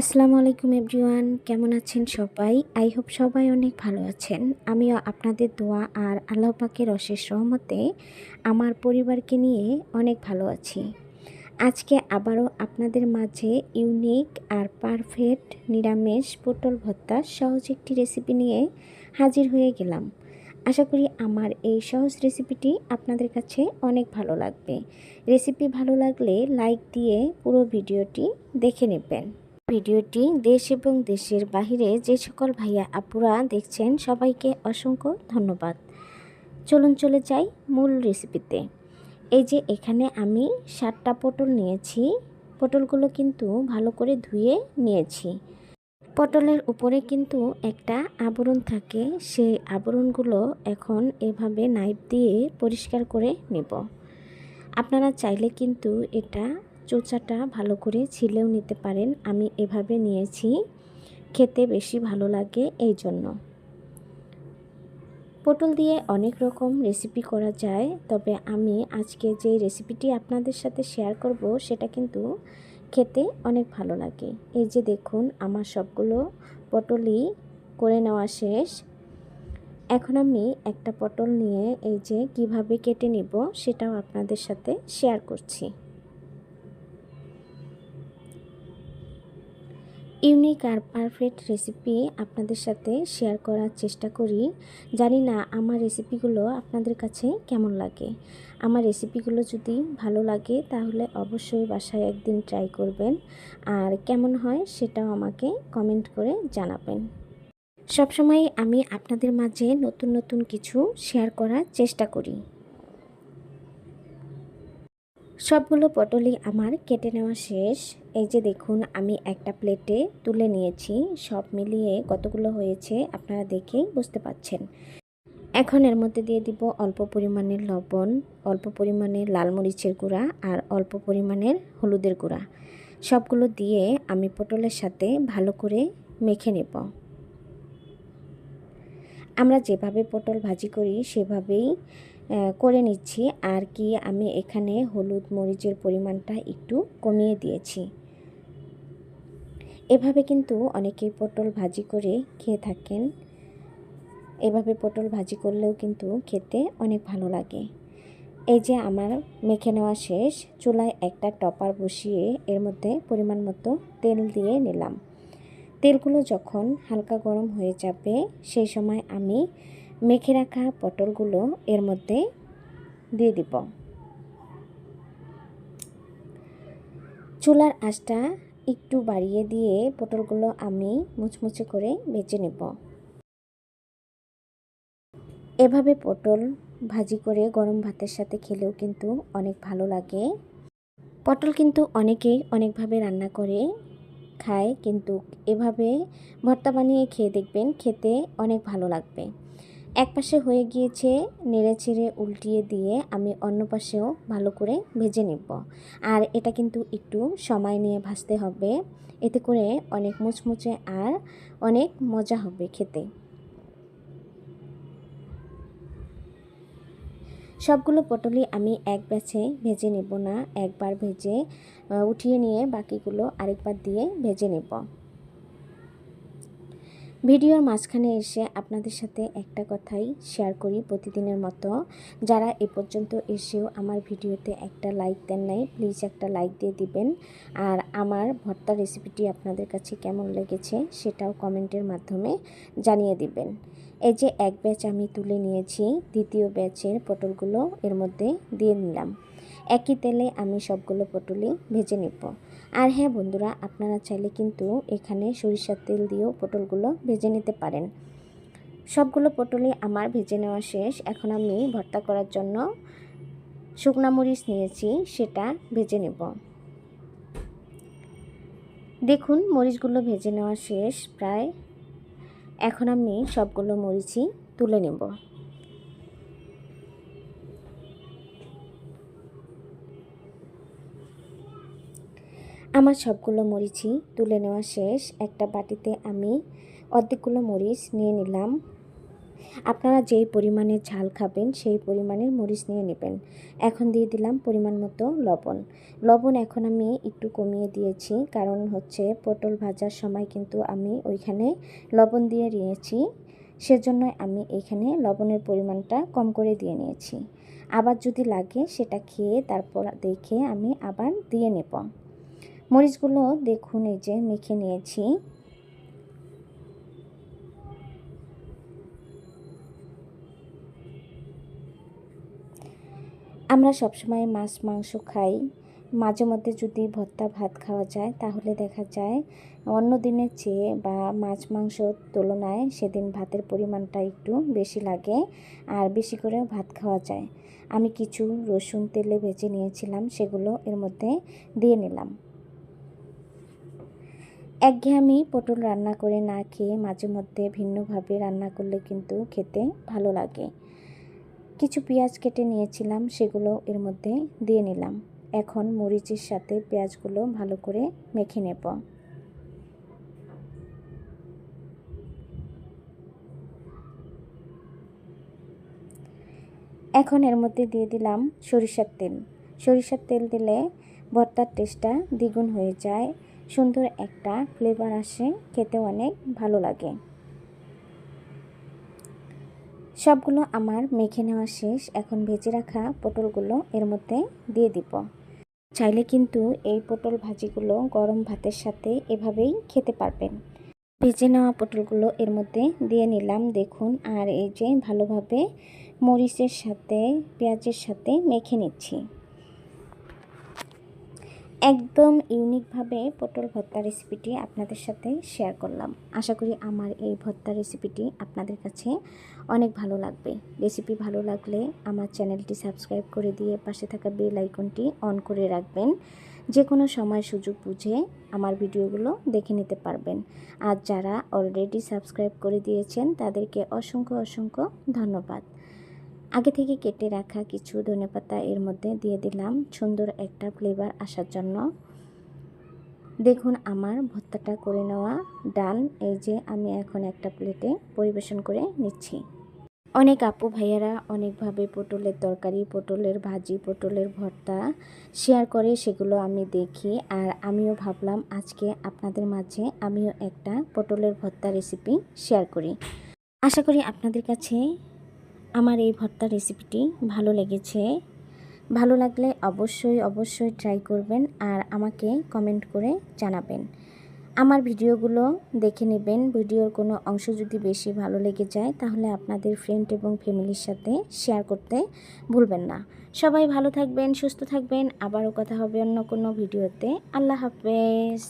আসসালামু আলাইকুম এভরিওয়ান, কেমন আছেন সবাই? আই হোপ সবাই অনেক ভালো আছেন। আমিও আপনাদের দোয়া আর আল্লাহ পাকের অশেষ রহমতে আমার পরিবারকে নিয়ে অনেক ভালো আছি। আজকে আবারও আপনাদের মাঝে ইউনিক আর পারফেক্ট নিরামিষ পটল ভর্তা সহজ একটি রেসিপি নিয়ে হাজির হয়ে গেলাম। আশা করি আমার এই সহজ রেসিপিটি আপনাদের কাছে অনেক ভালো লাগবে। রেসিপি ভালো লাগলে লাইক দিয়ে পুরো ভিডিওটি দেখে নেবেন। ভিডিওটি দেশ এবং দেশের বাহিরে যে সকল ভাইয়া আপুরা দেখছেন, সবাইকে অসংখ্য ধন্যবাদ। চলুন চলে যাই মূল রেসিপিতে এই যে এখানে আমি সাতটা পটল নিয়েছি। পটলগুলো কিন্তু ভালো করে ধুয়ে নিয়েছি। পটলের উপরে কিন্তু একটা আবরণ থাকে। সেই আবরণগুলো এখন এভাবে নাইফ দিয়ে পরিষ্কার করে নেব। আপনারা চাইলে কিন্তু এটা চোচাটা ভালো করে ছিলেও নিতে পারেন। আমি এভাবে নিয়েছি। খেতে বেশি ভালো লাগে এই জন্য। পটল দিয়ে অনেক রকম রেসিপি করা যায়। তবে আমি আজকে যে রেসিপিটি আপনাদের সাথে শেয়ার করব, সেটা কিন্তু খেতে অনেক ভালো লাগে। এই যে দেখুন, আমার সবগুলো পটলই করে নেওয়া শেষ। এখন আমি একটা পটল নিয়ে এই যে কীভাবে কেটে নিব, সেটাও আপনাদের সাথে শেয়ার করছি। ইউনিক আর পারফেক্ট রেসিপি আপনাদের সাথে শেয়ার করার চেষ্টা করি। জানি না আমার রেসিপিগুলো আপনাদের কাছে কেমন লাগে। আমার রেসিপিগুলো যদি ভালো লাগে তাহলে অবশ্যই বাসায় একদিন ট্রাই করবেন। আর কেমন হয় সেটাও আমাকে কমেন্ট করে জানাবেন। সবসময় আমি আপনাদের মাঝে নতুন নতুন কিছু শেয়ার করার চেষ্টা করি। সবগুলো পটলই আমার কেটে নেওয়া শেষ। এই যে দেখুন, আমি একটা প্লেটে তুলে নিয়েছি। সব মিলিয়ে কতগুলো হয়েছে আপনারা দেখেই বুঝতে পাচ্ছেন। এখন এর মধ্যে দিয়ে দিব অল্প পরিমাণের লবণ, অল্প পরিমাণের লাল মরিচের গুঁড়া আর অল্প পরিমাণের হলুদের গুঁড়া। সবগুলো দিয়ে আমি পটলের সাথে ভালো করে মেখে নেব। আমরা যেভাবে পটল ভাজি করি, সেভাবেই করে নিচ্ছি। আর কি আমি এখানে হলুদ মরিচের পরিমাণটা একটু কমিয়ে দিয়েছি। এভাবে কিন্তু অনেকেই পটল ভাজি করে খেয়ে থাকেন। এভাবে পটল ভাজি করলেও কিন্তু খেতে অনেক ভালো লাগে। এই যে আমার মেখে নেওয়া শেষ, চুলায় একটা টপার বসিয়ে এর মধ্যে পরিমাণ মতো তেল দিয়ে নিলাম। তেলগুলো যখন হালকা গরম হয়ে যাবে, সেই সময় আমি মেখে রাখা পটলগুলো এর মধ্যে দিয়ে দিব। চুলার আঁচটা একটু বাড়িয়ে দিয়ে পটলগুলো আমি মুচমুচে করে বেছে নেব। এভাবে পটল ভাজি করে গরম ভাতের সাথে খেলেও কিন্তু অনেক ভালো লাগে। পটল কিন্তু অনেকেই অনেকভাবে রান্না করে, খায়, কিন্তু এভাবে ভর্তা বানিয়ে খেয়ে দেখবেন খেতে অনেক ভালো লাগবে। এক পাশে হয়ে গিয়েছে নেড়ে ছেড়ে উল্টিয়ে দিয়ে আমি অন্য পাশেও ভালো করে ভেজে নিব। আর এটা কিন্তু একটু সময় নিয়ে ভাজতে হবে। এতে করে অনেক মুচমুচে আর অনেক মজা হবে খেতে। সবগুলো পটলই আমি এক ব্যাচে ভেজে নেব না, একবার ভেজে উঠিয়ে নিয়ে বাকিগুলো আরেকবার দিয়ে ভেজে নেব। ভিডিওর মাঝখানে এসে আপনাদের সাথে একটা কথাই শেয়ার করি প্রতিদিনের মতো। যারা এ পর্যন্ত এসেও আমার ভিডিওতে একটা লাইক দেন নাই প্লিজ একটা লাইক দিয়ে দিবেন। আর আমার ভর্তা রেসিপিটি আপনাদের কাছে কেমন লেগেছে সেটাও কমেন্টের মাধ্যমে জানিয়ে দিবেন। এই যে এক ব্যাচ আমি তুলে নিয়েছি, দ্বিতীয় ব্যাচের পটলগুলো এর মধ্যে দিয়ে নিলাম। একই তেলে আমি সবগুলো পটলই ভেজে নেব। আর হ্যাঁ বন্ধুরা, আপনারা চাইলে কিন্তু এখানে সরিষার তেল দিয়েও পটলগুলো ভেজে নিতে পারেন। সবগুলো পটলই আমার ভেজে নেওয়া শেষ। এখন আমি ভর্তা করার জন্য শুকনা মরিচ নিয়েছি, সেটা ভেজে নেব। দেখুন, মরিচগুলো ভেজে নেওয়া শেষ প্রায়। এখন আমি সবগুলো মরিচই তুলে নেব। আমার সবগুলো মরিচই তুলে নেওয়া শেষ। একটা বাটিতে আমি অর্ধেকগুলো মরিচ নিয়ে নিলাম। আপনারা যেই পরিমাণে ঝাল খাবেন, সেই পরিমাণের মরিচ নিয়ে নেবেন। এখন দিয়ে দিলাম পরিমাণ মতো লবণ। লবণ এখন আমি একটু কমিয়ে দিয়েছি, কারণ হচ্ছে পটল ভাজার সময় কিন্তু আমি ওইখানে লবণ দিয়ে নিয়েছি। সেজন্য আমি এখানে লবণের পরিমাণটা কম করে দিয়ে নিয়েছি। আবার যদি লাগে সেটা খেয়ে তারপর দেখে আমি আবার দিয়ে নেব। মরিচগুলো দেখুন, এই যে মেখে নিয়েছি। আমরা সবসময় মাছ, মাংস খাই। মাঝে মধ্যে যদি ভর্তা, ভাত খাওয়া যায়, তাহলে দেখা যায় অন্য দিনের চেয়ে বা মাছ মাংসর তুলনায় সেদিন ভাতের পরিমাণটা একটু বেশি লাগে আর বেশি করেও ভাত খাওয়া যায়। আমি কিছু রসুন তেলে ভেজে নিয়েছিলাম, সেগুলো এর মধ্যে দিয়ে নিলাম। একঘেয়েমি পটল রান্না করে না খেয়ে মাঝে মধ্যে ভিন্নভাবে রান্না করলে কিন্তু খেতে ভালো লাগে। কিছু পেঁয়াজ কেটে নিয়েছিলাম, সেগুলো এর মধ্যে দিয়ে নিলাম। এখন মরিচের সাথে পেঁয়াজগুলো ভালো করে মেখে নেব। এখন এর মধ্যে দিয়ে দিলাম সরিষার তেল। সরিষার তেল দিলে ভর্তার টেস্টটা দ্বিগুণ হয়ে যায়। সুন্দর একটা ফ্লেভার আসে, খেতে অনেক ভালো লাগে। সবগুলো আমার মেখে নেওয়া শেষ, এখন ভেজে রাখা পটলগুলো এর মধ্যে দিয়ে দিব। চাইলে কিন্তু এই পটল ভাজিগুলো গরম ভাতের সাথে এভাবেই খেতে পারবেন। ভেজে নেওয়া পটলগুলো এর মধ্যে দিয়ে নিলাম, দেখুন, আর এই যে ভালোভাবে মরিচের সাথে, পেঁয়াজের সাথে মেখে নিচ্ছি। একদম ইউনিকভাবে পটল ভর্তা রেসিপিটি আপনাদের সাথে শেয়ার করলাম। আশা করি আমার এই ভর্তা রেসিপিটি আপনাদের কাছে অনেক ভালো লাগবে। রেসিপি ভালো লাগলে আমার চ্যানেলটি সাবস্ক্রাইব করে দিয়ে পাশে থাকা বেল আইকনটি অন করে রাখবেন। যে কোনো সময় সুযোগ বুঝে আমার ভিডিওগুলো দেখে নিতে পারবেন। আর যারা অলরেডি সাবস্ক্রাইব করে দিয়েছেন, তাদেরকে অসংখ্য অসংখ্য ধন্যবাদ। আগে থেকে কেটে রাখা কিছু ধনেপাতা এর মধ্যে দিয়ে দিলাম সুন্দর একটা ফ্লেভার আসার জন্য। দেখুন আমার ভর্তাটা করে নেওয়া ডান, এই যে আমি এখন একটা প্লেটে পরিবেশন করে নিচ্ছি। অনেক আপু ভাইয়ারা অনেকভাবে পটলের তরকারি, পটলের ভাজি, পটলের ভর্তা শেয়ার করে, সেগুলো আমি দেখি। আর আমিও ভাবলাম আজকে আপনাদের মাঝে আমিও একটা পটলের ভর্তা রেসিপি শেয়ার করি। আশা করি আপনাদের কাছে আমার এই ভর্তা রেসিপিটি ভালো লেগেছে। ভালো লাগলে অবশ্যই অবশ্যই ট্রাই করবেন আর আমাকে কমেন্ট করে জানাবেন। আমার ভিডিওগুলো দেখে নেবেন। ভিডিওর কোনো অংশ যদি বেশি ভালো লেগে যায়, তাহলে আপনাদের ফ্রেন্ড এবং ফ্যামিলির সাথে শেয়ার করতে ভুলবেন না। সবাই ভালো থাকবেন, সুস্থ থাকবেন। আবারও কথা হবে অন্য কোনো ভিডিওতে। আল্লাহ হাফেজ।